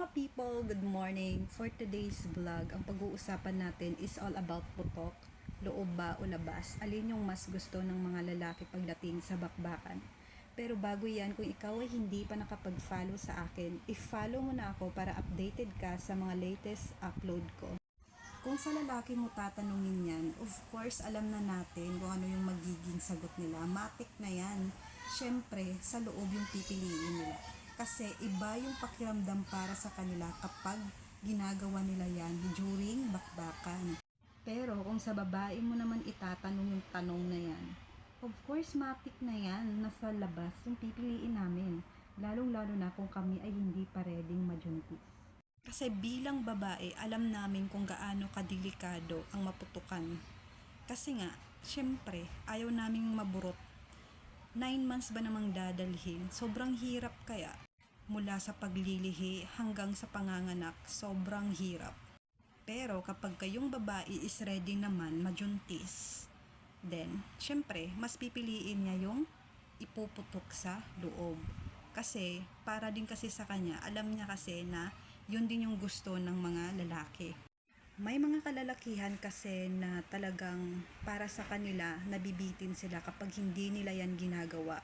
mga people, good morning. For today's vlog, ang pag-uusapan natin is all about putok, loob ba o labas. Alin yung mas gusto ng mga lalaki pagdating sa bakbakan. Pero bago yan, kung ikaw ay hindi pa nakapag-follow sa akin, i-follow mo na ako para updated ka sa mga latest upload ko. Kung sa lalaki mo tatanungin yan, of course, alam na natin kung ano yung magiging sagot nila. Matik na yan. Siyempre, sa loob yung pipiliin nila. Kasi iba yung pakiramdam para sa kanila kapag ginagawa nila yan during bakbakan. Pero kung sa babae mo naman itatanong yung tanong na yan, of course, matik na yan. Nasa labas yung pipiliin namin. Lalong-lalo na kung kami ay hindi pa reading majuntis. Kasi bilang babae, alam namin kung gaano kadelikado ang maputukan. Kasi nga, syempre, ayaw naming maburot. Nine months ba namang dadalhin? Sobrang hirap kaya. Mula sa paglilihi hanggang sa panganganak, sobrang hirap. Pero kapag kayong babae is ready naman majuntis, then, syempre, mas pipiliin niya yung ipuputok sa loob. Kasi, para din kasi sa kanya, alam niya kasi na yun din yung gusto ng mga lalaki. May mga kalalakihan kasi na talagang para sa kanila nabibitin sila kapag hindi nila yan ginagawa.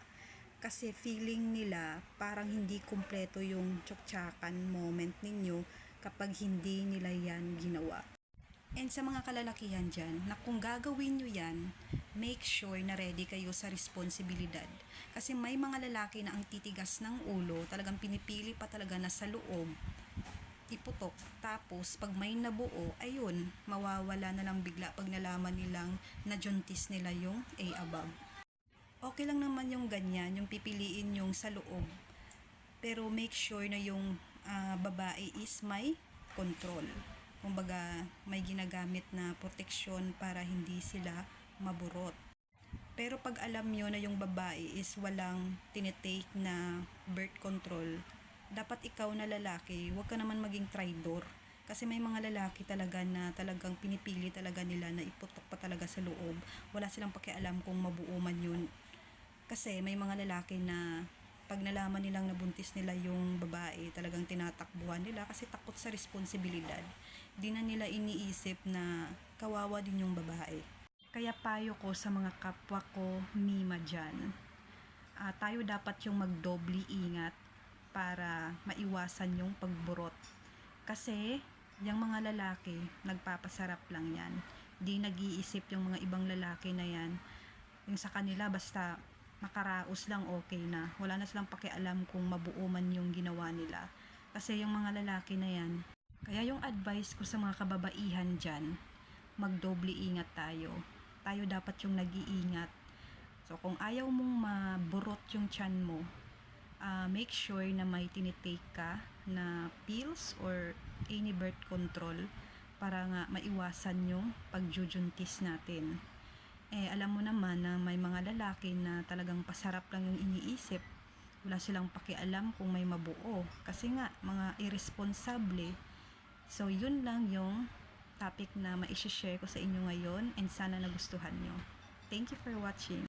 Kasi feeling nila parang hindi kumpleto yung tsuktsakan moment ninyo kapag hindi nila yan ginawa. And sa mga kalalakihan dyan, na kung gagawin nyo yan, make sure na ready kayo sa responsibilidad. Kasi may mga lalaki na ang titigas ng ulo, talagang pinipili pa talaga na sa loob, iputok. Tapos, pag may nabuo, ayun, mawawala na lang bigla pag nalaman nilang najuntis nila yung A above. Okay lang naman yung ganyan, yung pipiliin yung sa loob. Pero make sure na yung ah, babae is may control. Kumbaga, may ginagamit na proteksyon para hindi sila maburot. Pero pag alam nyo na yung babae is walang tinitake na birth control, dapat ikaw na lalaki, huwag ka naman maging traidor. Kasi may mga lalaki talaga na talagang pinipili talaga nila na iputok pa talaga sa loob. Wala silang pakialam kung mabuo man yun. Kasi may mga lalaki na pag nalaman nilang nabuntis nila yung babae, talagang tinatakbuhan nila kasi takot sa responsibilidad. Di na nila iniisip na kawawa din yung babae. Kaya payo ko sa mga kapwa ko mima dyan, ah, tayo dapat yung magdobli ingat para maiwasan yung pagburot. Kasi, yung mga lalaki, nagpapasarap lang yan. Di nag-iisip yung mga ibang lalaki na yan. Yung sa kanila, basta makaraos lang okay na. Wala na silang pakialam kung mabuo man yung ginawa nila. Kasi yung mga lalaki na yan, kaya yung advice ko sa mga kababaihan dyan, magdobli ingat tayo. Tayo dapat yung nag-iingat. So, kung ayaw mong maburot yung tiyan mo, uh, make sure na may tinitake ka na pills or any birth control para nga maiwasan yung pagjujuntis natin. Eh, alam mo naman na may mga lalaki na talagang pasarap lang yung iniisip. Wala silang pakialam kung may mabuo. Kasi nga, mga irresponsable. So, yun lang yung topic na maisha-share ko sa inyo ngayon and sana nagustuhan nyo. Thank you for watching.